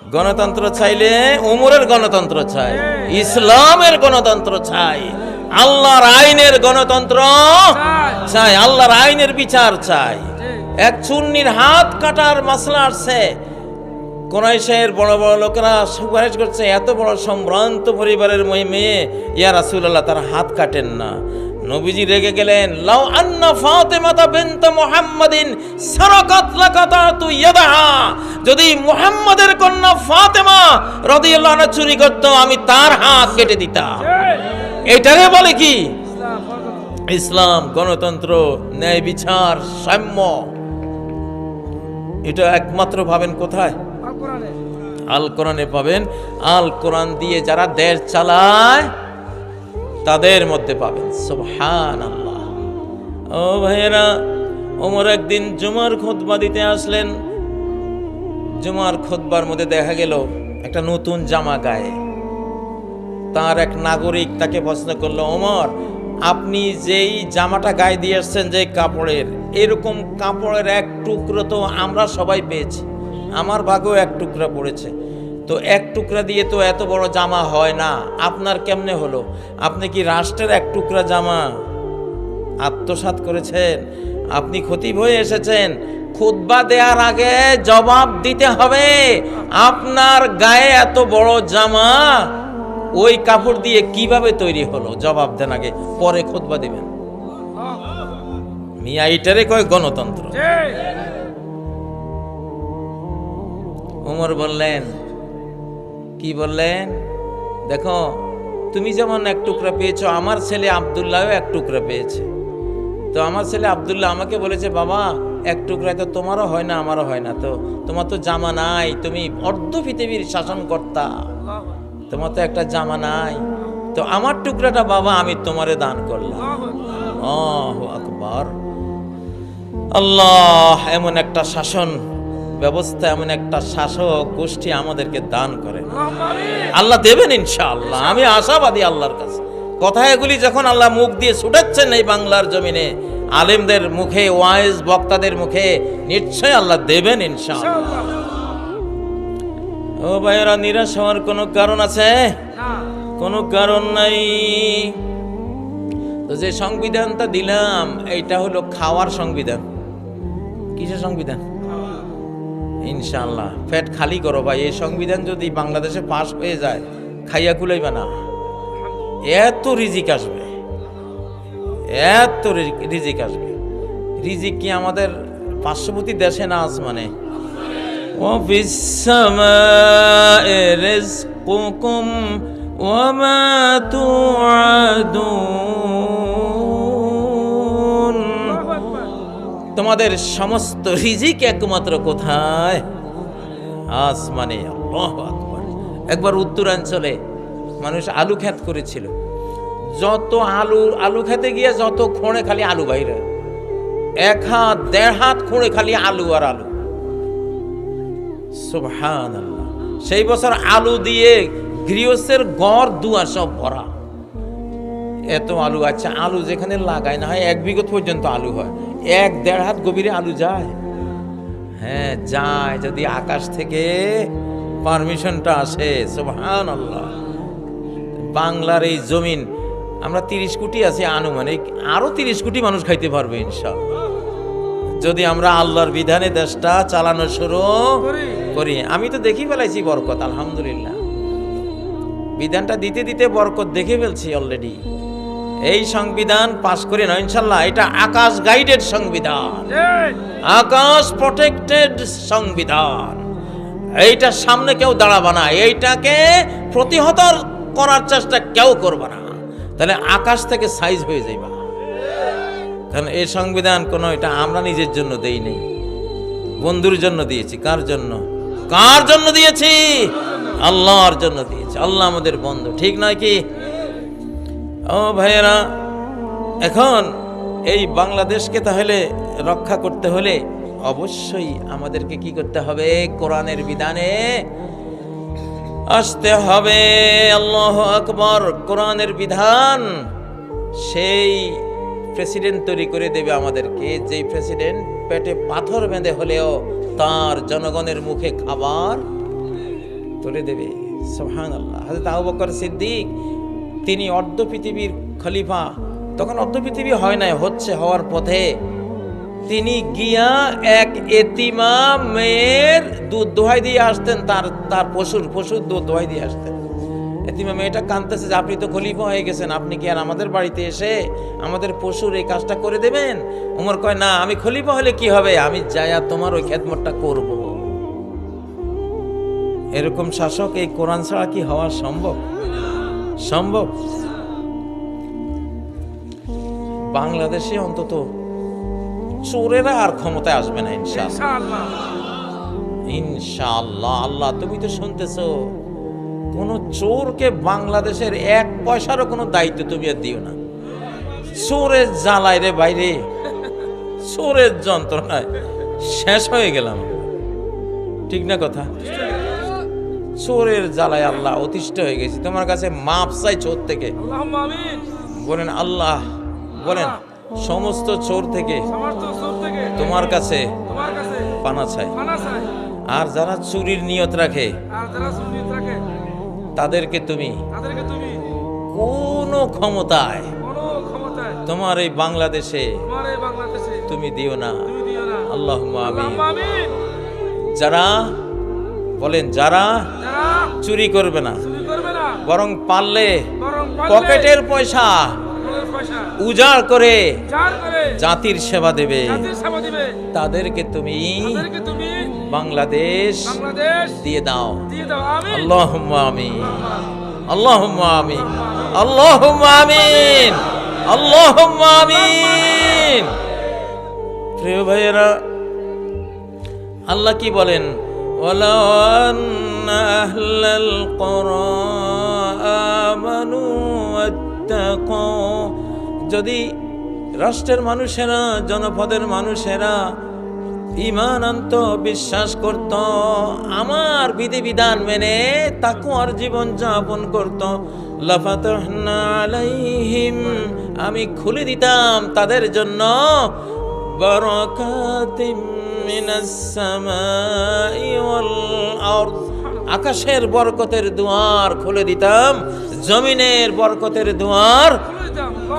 গণতন্ত্র চাইলে উমরের গণতন্ত্র চাই, ইসলামের গণতন্ত্র চাই, আল্লাহর আইনের গণতন্ত্র চাই, আল্লাহর আইনের বিচার চাই। এক চুন্নির হাত কাটার মাসলা আসছে। কোরাইশের বড় বড় লোকেরা সুপারিশ করছে, এত বড় সম্ভ্রান্ত পরিবারের মেয়ে ইয়া রাসূলুল্লাহ, তার হাত কাটেন না। নবীজি রেগে গেলেন লাউ আন্না ফাতেমাতা বিনত মুহাম্মাদিন সারাকাত লাকাতাতু ইয়াদাহা। যদি মুহাম্মাদের কন্যা ফাতেমা রাদিয়াল্লাহু আনহা চুরি করত আমি তার হাত কেটে দিতাম। এটারে বলে কি? ইসলাম গণতন্ত্র ন্যায় বিচার সাম্য। এটা একমাত্র ভাবেন কোথায়? আল কোরআনে পাবেন আল কোরআন দিয়ে যারা দেশ চালায় তাদের মধ্যে পাবেন। সুবহান আল্লাহ ও ভাইয়েরা, ওমর একদিন জুমার খুতবা দিতে আসলেন। জুমার খুতবার মধ্যে দেখা গেল একটা নতুন জামা গায়ে। তার এক নাগরিক তাকে প্রশ্ন করল, ওমর, আপনি যেই জামাটা গায়ে দিয়ে আসছেন যে কাপড়ের, এরকম কাপড়ের এক টুকরো তো আমরা সবাই পেয়েছি। আমার ভাগেও এক টুকরা পড়েছে। তো এক টুকরা দিয়ে তো এত বড় জামা হয় না। আপনার কেমনে হলো? আপনি কি রাষ্ট্রের এক টুকরা জামা? আত্মসাৎ করেছেন? আপনি ক্ষতি হয়ে এসেছেন। খুতবা দেওয়ার আগে জবাব দিতে হবে আপনার গায়ে এত বড় জামা ওই কাপড় দিয়ে কীভাবে তৈরি হলো? জবাব দেন আগে পরে খুতবা দিবেন। মিয়া ইটারে কয় গণতন্ত্র? উমর বললেন কি বললেন? দেখো, তুমি যেমন এক টুকরা পেয়েছ, আমার ছেলে আবদুল্লাহও এক টুকরা পেয়েছে। তো আমার ছেলে আবদুল্লাহ আমাকে বলেছে, বাবা, এক টুকরায় তো তোমারও হয় না, আমারও হয় না। তো তোমার তো জামা নাই, তুমি অর্ধ পৃথিবীর শাসনকর্তা। তোমার তো একটা জামা নাই। তো আমার টুকরাটা, বাবা, আমি তোমারে দান করলাম। আকবর। আল্লাহ, এমন একটা শাসন ব্যবস্থা এমন একটা শাসক গোষ্ঠী আমাদেরকে দান করেন আল্লাহ দেবেন ইনশাআল্লাহ। আমি আশাবাদী আল্লাহর কাছে। কথা এগুলি যখন আল্লাহ মুখ দিয়ে ছুটাচ্ছেন এই বাংলার জমিনে আলেমদের মুখে ওয়াইজ বক্তাদের মুখে নিশ্চয় আল্লাহ দেবেন ইনশাআল্লাহ। ও ভাইয়েরা নিরাশ হওয়ার কোনো কারণ আছে? কোনো কারণ নাই। তো যে সংবিধানটা দিলাম এইটা হলো খাওয়ার সংবিধান। কিসের সংবিধান? ইনশাল্লাহ ফ্যাট খালি করো ভাই, এই সংবিধান যদি বাংলাদেশে পাশ হয়ে যায়, খাইয়া কুলাইবে না। এত রিজিক আসবে। এত রিজিক আসবে। রিজিক কি আমাদের পার্শ্ববর্তী দেশে না আসমানে? কুকুম ওমা তু তোমাদের সমস্ত রিজিক একমাত্র কোথায়? আসমানে একবার উত্তরাঞ্চলে মানুষ আলু ক্ষেত করেছিল। যত আলু আলু খেতে গিয়ে যত খোঁড়ে খালি আলু বাইরে। এক হাত, দেড় হাত খোঁড়ে খালি আলু আর আলু। সেই বছর আলু দিয়ে গৃহস্থের গড় দুয়ার সব ভরা। এত আলু আচ্ছা আলু যেখানে লাগায় না হয়, এক বিঘত পর্যন্ত আলু হয়। এক দেড় হাত গভীরে আলু যায়। হ্যাঁ যায় যদি আকাশ থেকে পারমিশনটা আসে সুবহান আল্লাহ বাংলার এই জমিন আমরা তিরিশ কোটি আছি আনুমানিক আরও তিরিশ কোটি মানুষ খাইতে পারবে ইনশাল্লাহ যদি আমরা আল্লাহর বিধানে দেশটা চালানো শুরু করি। আমি তো দেখি ফেলাইছি বরকত আলহামদুলিল্লাহ। বিধানটা দিতে দিতে বরকত দেখে ফেলছি অলরেডি এই সংবিধান পাশ করে না, ইনশাল্লাহ। এটা আকাশ গাইডেড সংবিধান। আকাশ প্রটেক্টেড সংবিধান। এইটা সামনে কেউ দাঁড়াবে না। এইটাকে প্রতিহত করার চেষ্টা কেউ করবে না। তাহলে আকাশ থেকে সাইজ হয়ে যাইবা। কারণ এই সংবিধান কোনো, এটা আমরা নিজের জন্য দেই নেই বন্ধুর জন্য দিয়েছি। কার জন্য? কার জন্য দিয়েছি? আল্লাহর জন্য দিয়েছি। আল্লাহ আমাদের বন্ধু। ঠিক নয় কি? ও ভাইয়েরা, এখন এই বাংলাদেশকে তাহলে রক্ষা করতে হলে অবশ্যই আমাদেরকে কি করতে হবে? কোরআনের বিধানে আসতে হবে। আল্লাহ আকবর, কোরআনের বিধান সেই প্রেসিডেন্ট তৈরি করে দেবে আমাদেরকে। যেই প্রেসিডেন্ট পেটে পাথর বেঁধে হলেও তার জনগণের মুখে খাবার তুলে দেবে। সোহান আল্লাহ হাজরত বকর সিদ্দিক তিনি অর্ধ পৃথিবীর খলিফা। তখন অর্ধ পৃথিবী হয় নাই, হচ্ছে হওয়ার পথে। তিনি গিয়া এক এতিমা মেয়ের দুধ দোহাই দিয়ে আসতেন, তার তার পশুর পশুর দুধ দোহাই দিয়ে আসতেন। এতিমা মেয়েটা কাঁদতেছে যে, আপনি তো খলিফা হয়ে গেছেন, আপনি কি আর আমাদের বাড়িতে এসে আমাদের পশুর এই কাজটা করে দেবেন? উমর কয়, না, আমি খলিফা হলে কি হবে? আমি আর তোমার ওই খেদমতটা করব। এরকম শাসক এই কোরআন ছাড়া কি হওয়া সম্ভব? সম্ভব? বাংলাদেশে অন্তত চোরেরা আর ক্ষমতায় আসবে না ইনশাআল্লাহ। ইনশাআল্লাহ। আল্লাহ তুমি তো শুনতেছো। কোন চোরকে বাংলাদেশের এক পয়সারও কোনো দায়িত্ব তুমি আর দিও না। চোরের জ্বালায় রে বাইরে চোরের যন্ত্রণায়। শেষ হয়ে গেলাম ঠিক না কথা? চোরের জ্বালায় আল্লাহ অতিষ্ঠ হয়ে গেছি। তোমার কাছে মাপ চাই চোর থেকে? বলেন আল্লাহ বলেন সমস্ত চোর থেকে তোমার কাছে পানা চাই। আর যারা চুরির নিয়ত রাখে তাদেরকে তুমি কোনো ক্ষমতায় তোমার এই বাংলাদেশে তুমি দিও না। আল্লাহ আমিন। যারা বলেন যারা চুরি করবে না। বরং পারলে পকেটের পয়সা উজাড় করে জাতির সেবা দেবে। তাদেরকে তুমি বাংলাদেশ দিয়ে দাও। দিয়ে দাও। আল্লাহ আমিন। আল্লাহ আমিন। আল্লাহ আমিন। আল্লাহ আমিন। প্রিয় ভাইয়েরা আল্লাহ কি বলেন? ولو أن أهل القرى آمنوا واتقوا যদি রাষ্ট্রের মানুষেরা জনপদের মানুষেরা ইমান আনত বিশ্বাস করত আমার বিধিবিধান মেনে তাকুয়ার জীবন যাপন করত লাফাতহনা আলাইহিম আমি খুলে দিতাম তাদের জন্য বারাকাতিম মিনাস সামাই ওয়াল আরদ আকাশের বরকতের দুয়ার খুলে দিতাম জমিনের বরকতের দুয়ার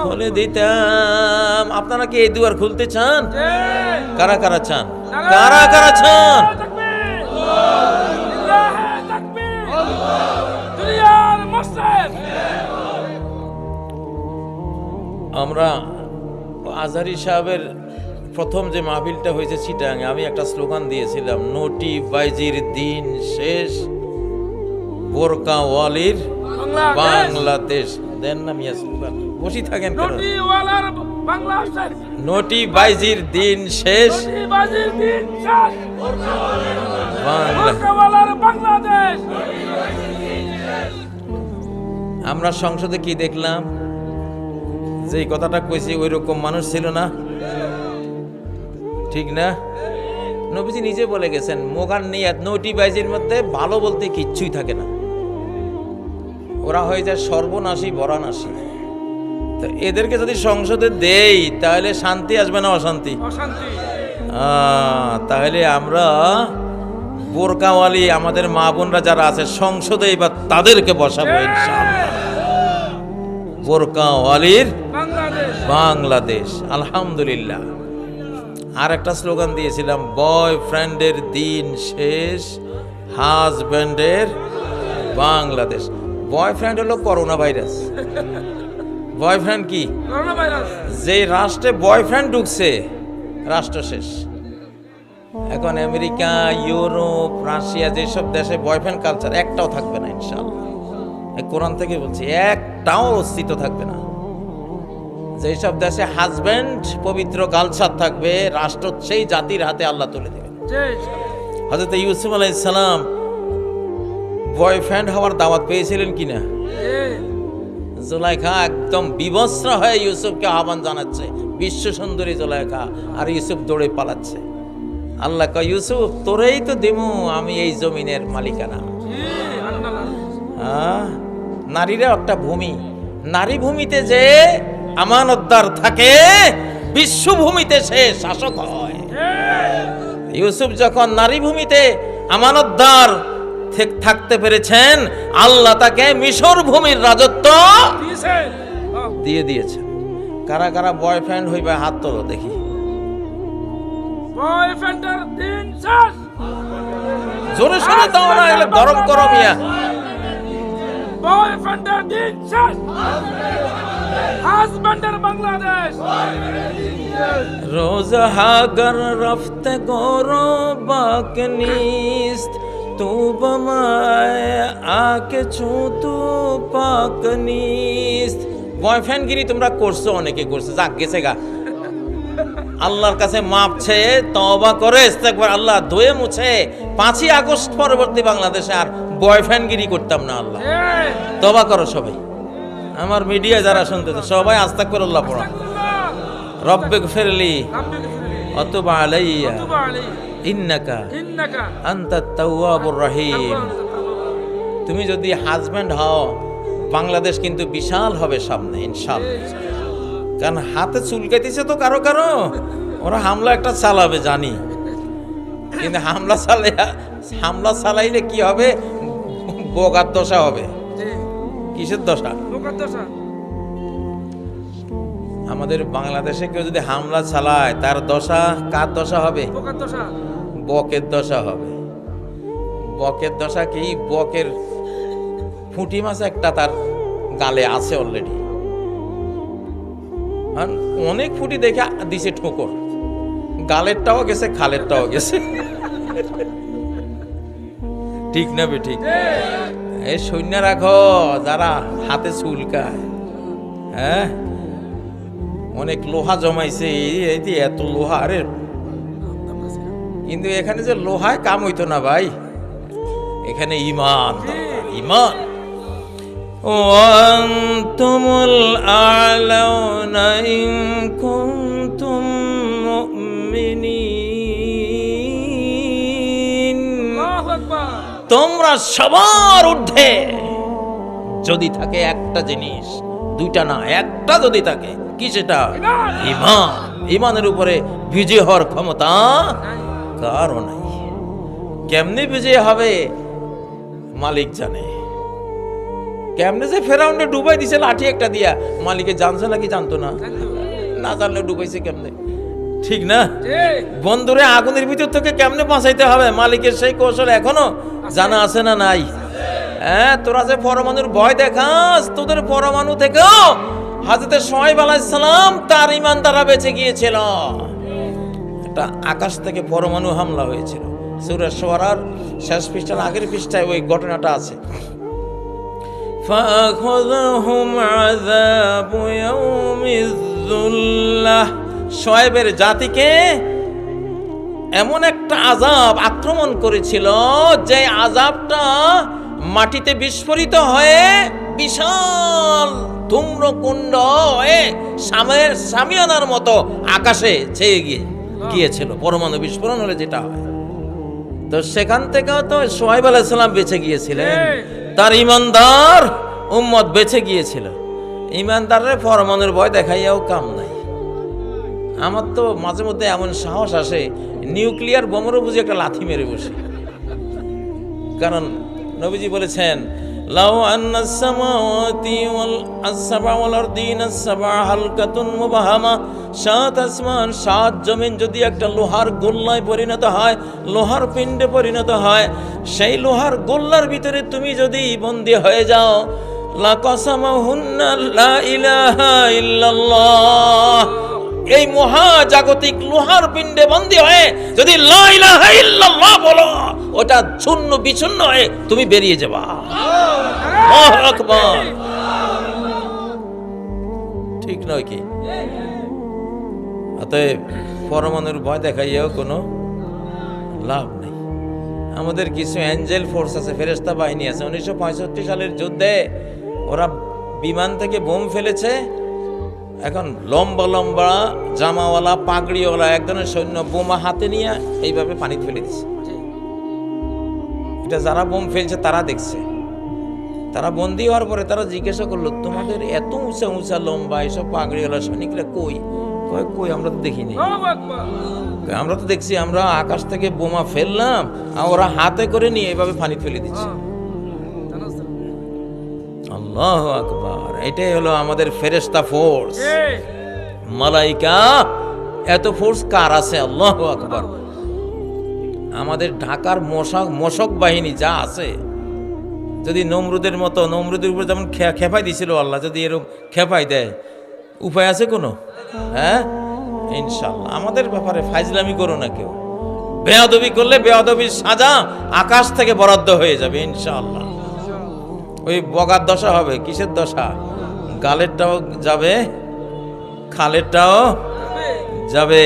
খুলে দিতাম। আপনারা কি এই দুয়ার খুলতে চান? কারা কারা চান? কারা কারা চান? আমরা আজারি সাহেবের প্রথম যে মাহফিলটা হয়েছে চিটাঙে আমি একটা স্লোগান দিয়েছিলাম নোটি বাইজির দিন শেষ বোরকা ওয়ালির বাংলাদেশ। দেন না মিয়া স্লোগান বসি থাকেন কেন? বাংলাদেশ নোটি বাইজির দিন শেষ। আমরা সংসদে কি দেখলাম? যে কথাটা কইছি ওই রকম মানুষ ছিল না। ঠিক না? নবীজি নিজে বলে গেছেন মোগান নিয়াত নটি বাইজির মধ্যে ভালো বলতে কিচ্ছুই থাকে না। ওরা হয়ে যায় সর্বনাশী বরানাশী। তো এদেরকে যদি সংসদে দেই তাহলে শান্তি আসবে না অশান্তি? তাহলে আমরা বোরকাওয়ালি আমাদের মা বোনরা যারা আছে সংসদে এবার তাদেরকে বসাবো বোরকাওয়ালির বাংলাদেশ। আলহামদুলিল্লাহ। আর একটা স্লোগান দিয়েছিলাম বয়ফ্রেন্ডের দিন শেষ হাজব্যান্ডের বাংলাদেশ। বয়ফ্রেন্ড হলো করোনা ভাইরাস বয়ফ্রেন্ড কি যে রাষ্ট্রে বয়ফ্রেন্ড ঢুকছে রাষ্ট্র শেষ। এখন আমেরিকা ইউরোপ রাশিয়া যেসব দেশে বয়ফ্রেন্ড কালচার একটাও থাকবে না ইনশাল্লাহ কোরআন থেকে বলছি একটাও অস্তিত্ব থাকবে না। যেসব দেশে হাজব্যান্ড পবিত্র কালচার থাকবে, রাষ্ট্র সেই জাতির হাতে আল্লাহ তুলে দেবেন। হজরত ইউসুফ আলাইসালাম বয়ফ্রেন্ড হওয়ার দাওয়াত পেয়েছিলেন কিনা? জোলাইখা একদম বিবস্ত্র হয়ে ইউসুফকে আহ্বান জানাচ্ছে, বিশ্ব সুন্দরী জোলাইখা, আর ইউসুফ দৌড়ে পালাচ্ছে। আল্লাহ কয়, ইউসুফ, তোরেই তো দিমু, আমি এই জমিনের মালিকানা। নারীরা একটা ভূমি, নারী ভূমিতে যে আমানতদার থাকে বিশ্বভূমিতে সে শাসক হয়। ইউসুফ যখন নারী ভূমিতে আমানতদার থাকতে পেরেছেন আল্লাহ তাকে মিশর ভূমির রাজত্ব। দিয়ে দিয়েছেন। কারা কারা বয়ফ্রেন্ড হইবে হাত তোলো দেখি। বয়ফ্রেন্ডের দিন শেষ জোরে সোরে দাও না গরম করো মিয়া। বয়ফ্রেন্ডের দিন শেষ হাজব্যান্ডের বাংলাদেশ। রোজ হাগর রফত গোরো বাক নিস্ত তু বমায় আকে ছু তু পাক নিস্ত। বয়ফ্রেন্ডগিরি তোমরা করছ অনেকে করছ। যাক গেছে গা। আল্লাহর কাছে মাপ ছেয়ে তবা করে ইস্তেকবার আল্লাহ ধুয়ে মুছে। পাঁচই আগস্ট পরবর্তী বাংলাদেশে আর বয়ফ্রেন্ড গিরি করতাম না আল্লাহ। তবা করো সবাই। আমার মিডিয়া যারা শুনতেছে সবাই আস্তাগফিরুল্লাহ করে রব্বিক ফিরলি। রাব্বিক ফিরলি, অতুবা আলাইয়া। ইন্নাকা। ইন্নাকা। আন্তাত তাওয়াবুর রহিম। তুমি যদি হাজব্যান্ড হও বাংলাদেশ কিন্তু বিশাল হবে সামনে ইনশাল্লাহ। কারণ হাতে চুলকাইতেছে তো কারও কারও। ওরা হামলা একটা চালাবে জানি। কিন্তু হামলা চালাই হামলা চালাইলে কি হবে? বোগার দশা হবে। কিসের দশা? আমাদের বাংলাদেশে কেউ যদি হামলা চালায় তার দশা কার দশা হবে? বকের দশা হবে। বকের দশা কি? বকের ফুটি মাছ একটা তার গালে আছে অলরেডি অনেক ফুটি দেখে দিছে ঠোকর। গালেরটাও গেছে খালেরটাও গেছে। ঠিক না বে ঠিক। এই সৈন্য রাখো যারা হাতে চুলকায় হ্যাঁ অনেক লোহা জমাইছে এই- এই যে এত লোহা আরে কিন্তু এখানে যে লোহায় কাম হইতো না ভাই এখানে ইমান দরকার, ইমান وأنتم الأعلون إن كنتم তোমরা সবার ঊর্ধ্বে। যদি থাকে একটা জিনিস, দুইটা না, একটা যদি থাকে, কি সেটা? ইমান। ইমানের উপরে বিজয় হওয়ার ক্ষমতা কারও নাই। কেমনে বিজয় হবে? মালিক জানে। কেমনে যে ফেরাউন্ডে ডুবাই দিছে, লাঠি একটা দিয়া, মালিকে জানছে নাকি জানতো না? না জানলে ডুবাইছে কেমনে? ঠিক না জি, বন্ধুরে আগুনের ভিতর থেকে কেমনে বাঁচাইতে হবে মালিকের সেই কৌশল এখনো জানা আছে না নাই হ্যাঁ তোরা যে পরমাণুর ভয় দেখাস তোদের পরমাণু থেকেও হাজরতে সোহাইব আলাইসালাম তার ইমান দ্বারা বেঁচে গিয়েছিল একটা আকাশ থেকে পরমাণু হামলা হয়েছিল সুরেশ সোয়ারার শেষ পৃষ্ঠার আগের পৃষ্ঠায় ওই ঘটনাটা আছে فأخذهم عذاب يوم الذلة শোয়েবের জাতিকে এমন একটা আজাব আক্রমণ করেছিল যে আজাবটা মাটিতে বিস্ফোরিত হয়ে বিশাল ধূম্রকুণ্ড হয়ে সামের সামিয়ানার মতো আকাশে ছেয়ে গিয়ে গিয়েছিল। পরমাণু বিস্ফোরণ হলে যেটা হয়। তো সেখান থেকেও তো সোহাইব আলাইসাল্লাম বেঁচে গিয়েছিলেন। তার ইমানদার উম্মত বেঁচে গিয়েছিল। ইমানদারের পরমাণুর ভয় দেখাইয়াও কাম নাই। আমার তো মাঝে মধ্যে এমন সাহস আসে, নিউক্লিয়ার বোমেরও বুঝি একটা লাথি মেরে বসি। কারণ নবীজি বলেছেন, লাউ আন্না সামাওয়াতি ওয়াল আসসাবা ওয়াল আরদিনা সাত জমিন যদি একটা লোহার গোল্লায় পরিণত হয়, লোহার পিণ্ডে পরিণত হয়, সেই লোহার গোল্লার ভিতরে তুমি যদি বন্দী হয়ে যাও লা কসামাহুন্না লা ইলাহা ইল্লাল্লাহ। এই মহাজাগতিক লোহার পিণ্ডে বন্দী হয়ে যদি বলো, ওটা শূন্য বিচ্ছিন্ন হয়ে তুমি বেরিয়ে যাবা। ঠিক নয় কি? অতএব পরমাণুর ভয় দেখাইয়াও কোনো লাভ নেই। আমাদের কিছু অ্যাঞ্জেল ফোর্স আছে ফেরেস্তা বাহিনী আছে। উনিশশো পঁয়ষট্টি সালের যুদ্ধে ওরা বিমান থেকে বোম ফেলেছে। এখন লম্বা লম্বা জামাওয়ালা পাগড়িওয়ালা এক ধরনের সৈন্য বোমা হাতে নিয়ে এইভাবে পানি ফেলে দিচ্ছে এটা যারা বোম ফেলছে তারা দেখছে। তারা বন্দি হওয়ার পরে তারা জিজ্ঞাসা করল তোমাদের এত উঁচা উঁচা লম্বা এসব পাগড়িওয়ালা সৈনিকরা কই? কয় কই আমরা তো দেখিনি। আমরা তো দেখছি আমরা আকাশ থেকে বোমা ফেললাম আর ওরা হাতে করে নিয়ে এভাবে পানি ফেলে দিচ্ছে। আল্লাহ আকবার। এটাই হলো আমাদের ফেরেস্তা ফোর্স মালাইকা এত ফোর্স কার আছে? আল্লাহ আকবার। আমাদের ঢাকার মশক মশক বাহিনী যা আছে যদি নমরুদের মতো নমরুদের উপর যেমন খেপাই দিছিল আল্লাহ যদি এরকম খেপাই দেয় উপায় আছে কোনো? হ্যাঁ? ইনশাল্লাহ আমাদের ব্যাপারে ফাইজলামি করো না কেউ। বেয়াদবি করলে বেয়াদবির সাজা আকাশ থেকে বরাদ্দ হয়ে যাবে ইনশাল্লাহ ওই বগার দশা হবে কিসের দশা? গালেরটাও যাবে খালেরটাও যাবে।